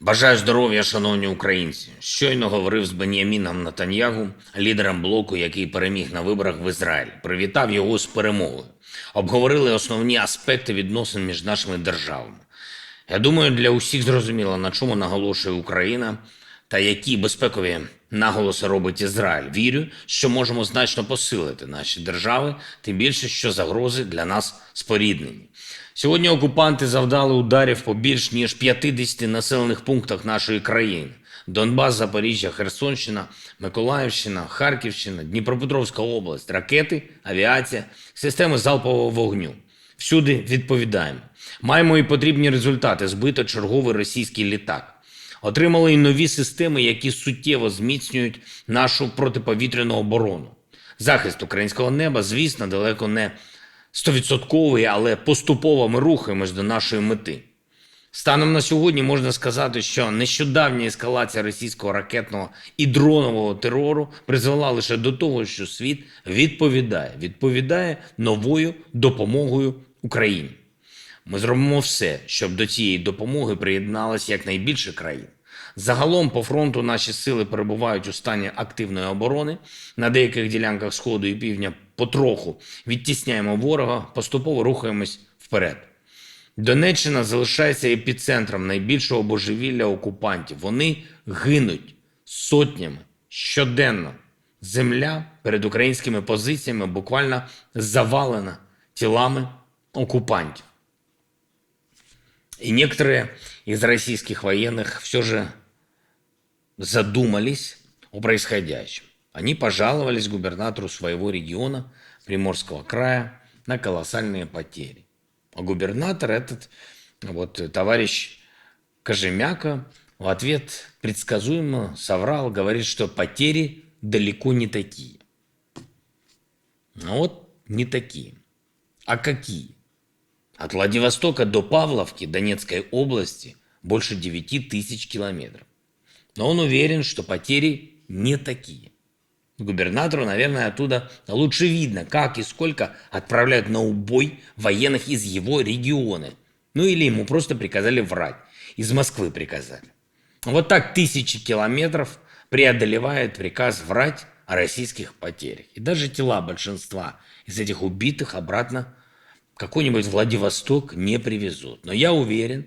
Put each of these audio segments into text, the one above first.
Бажаю здоров'я, шановні українці. Щойно говорив з Бен'яміном Натаньягу, лідером блоку, який переміг на виборах в Ізраїлі. Привітав його з перемогою. Обговорили основні аспекти відносин між нашими державами. Я думаю, для усіх зрозуміло, на чому наголошує Україна та які безпекові наголоси робить Ізраїль. Вірю, що можемо значно посилити наші держави, тим більше, що загрози для нас споріднені. Сьогодні окупанти завдали ударів по більш ніж 50 населених пунктах нашої країни: Донбас, Запоріжжя, Херсонщина, Миколаївщина, Харківщина, Дніпропетровська область, ракети, авіація, системи залпового вогню. Всюди відповідаємо. Маємо і потрібні результати. Збито черговий російський літак. Отримали і нові системи, які суттєво зміцнюють нашу протиповітряну оборону. Захист українського неба, звісно, далеко не стовідсотковий, але поступово ми рухаємось до нашої мети. Станом на сьогодні можна сказати, що нещодавня ескалація російського ракетного і дронового терору призвела лише до того, що світ відповідає, відповідає новою допомогою Україні. Ми зробимо все, щоб до цієї допомоги приєдналося якнайбільше країн. Загалом по фронту наші сили перебувають у стані активної оборони. На деяких ділянках сходу і півдня потроху відтісняємо ворога, поступово рухаємось вперед. Донеччина залишається епіцентром найбільшого божевілля окупантів. Вони гинуть сотнями щоденно. Земля перед українськими позиціями буквально завалена тілами окупантів. И некоторые из российских военных все же задумались о происходящем. Они пожаловались губернатору своего региона, Приморского края, на колоссальные потери. А губернатор этот, вот товарищ Кожемяка, в ответ предсказуемо соврал, говорит, что потери далеко не такие. Ну вот не такие. А какие? От Владивостока до Павловки Донецкой области больше 9 тысяч километров. Но он уверен, что потери не такие. Губернатору, наверное, оттуда лучше видно, как и сколько отправляют на убой военных из его региона. Ну или ему просто приказали врать. Из Москвы приказали. Вот так тысячи километров преодолевает приказ врать о российских потерях. И даже тела большинства из этих убитых обратно какой-нибудь Владивосток не привезут. Но я уверен,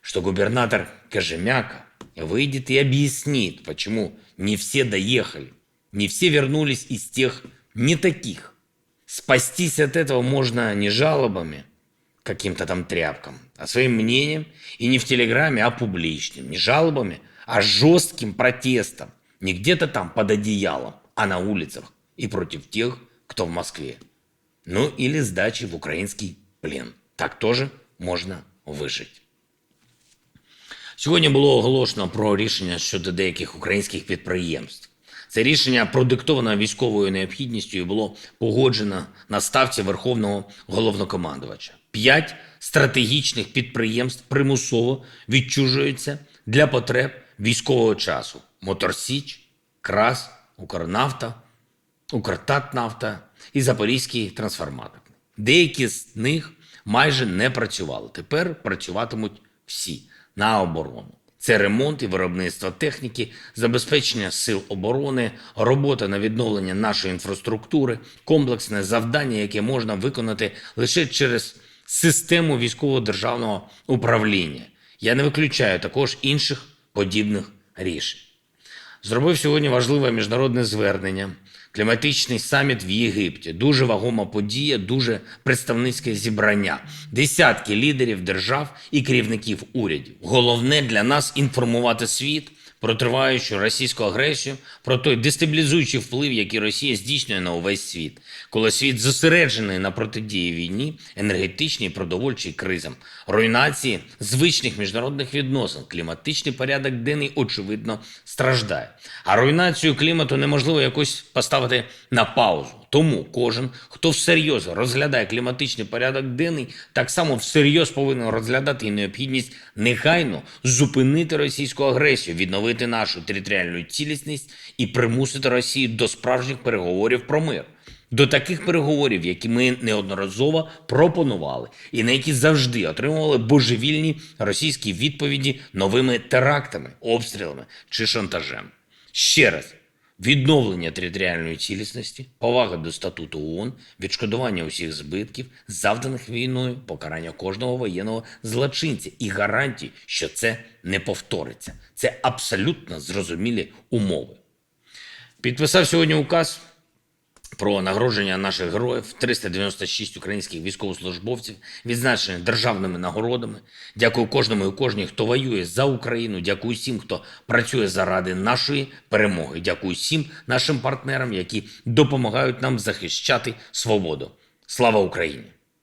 что губернатор Кожемяка выйдет и объяснит, почему не все доехали, не все вернулись из тех не таких. Спастись от этого можно не жалобами, каким-то там тряпкам, а своим мнением и не в Телеграме, а публичным. Не жалобами, а жестким протестом. Не где-то там под одеялом, а на улицах и против тех, кто в Москве. Ну или сдачи в украинский плен. Так тоже можна вижити. Сьогодні було оголошено про рішення щодо деяких українських підприємств. Це рішення продиктовано військовою необхідністю і було погоджено на ставці Верховного головнокомандувача. П'ять стратегічних підприємств примусово відчужуються для потреб військового часу: Моторсіч, Крас, Укрнафта, Укртатнафта і Запорізький трансформатор. Деякі з них майже не працювали. Тепер працюватимуть всі на оборону. Це ремонт і виробництво техніки, забезпечення сил оборони, робота на відновлення нашої інфраструктури, комплексне завдання, яке можна виконати лише через систему військового державного управління. Я не виключаю також інших подібних рішень зробив сьогодні важливе міжнародне звернення. Кліматичний саміт в Єгипті. Дуже вагома подія, дуже представницьке зібрання. Десятки лідерів держав і керівників урядів. Головне для нас інформувати світ про триваючу російську агресію, про той дестабілізуючий вплив, який Росія здійснює на увесь світ, коли світ зосереджений на протидії війні, енергетичній продовольчій кризам, руйнації звичних міжнародних відносин, кліматичний порядок денний очевидно страждає. А руйнацію клімату неможливо якось поставити на паузу. Тому кожен, хто всерйоз розглядає кліматичний порядок денний, так само всерйоз повинен розглядати і необхідність негайно зупинити російську агресію, відновити нашу територіальну цілісність і примусити Росію до справжніх переговорів про мир. До таких переговорів, які ми неодноразово пропонували, і на які завжди отримували божевільні російські відповіді новими терактами, обстрілами чи шантажем. Ще раз, відновлення територіальної цілісності, повага до статуту ООН, відшкодування усіх збитків, завданих війною, покарання кожного воєнного злочинця і гарантії, що це не повториться. Це абсолютно зрозумілі умови. Підписав сьогодні указ про нагородження наших героїв 396 українських військовослужбовців, відзначені державними нагородами. Дякую кожному і кожній, хто воює за Україну. Дякую всім, хто працює заради нашої перемоги. Дякую всім нашим партнерам, які допомагають нам захищати свободу. Слава Україні!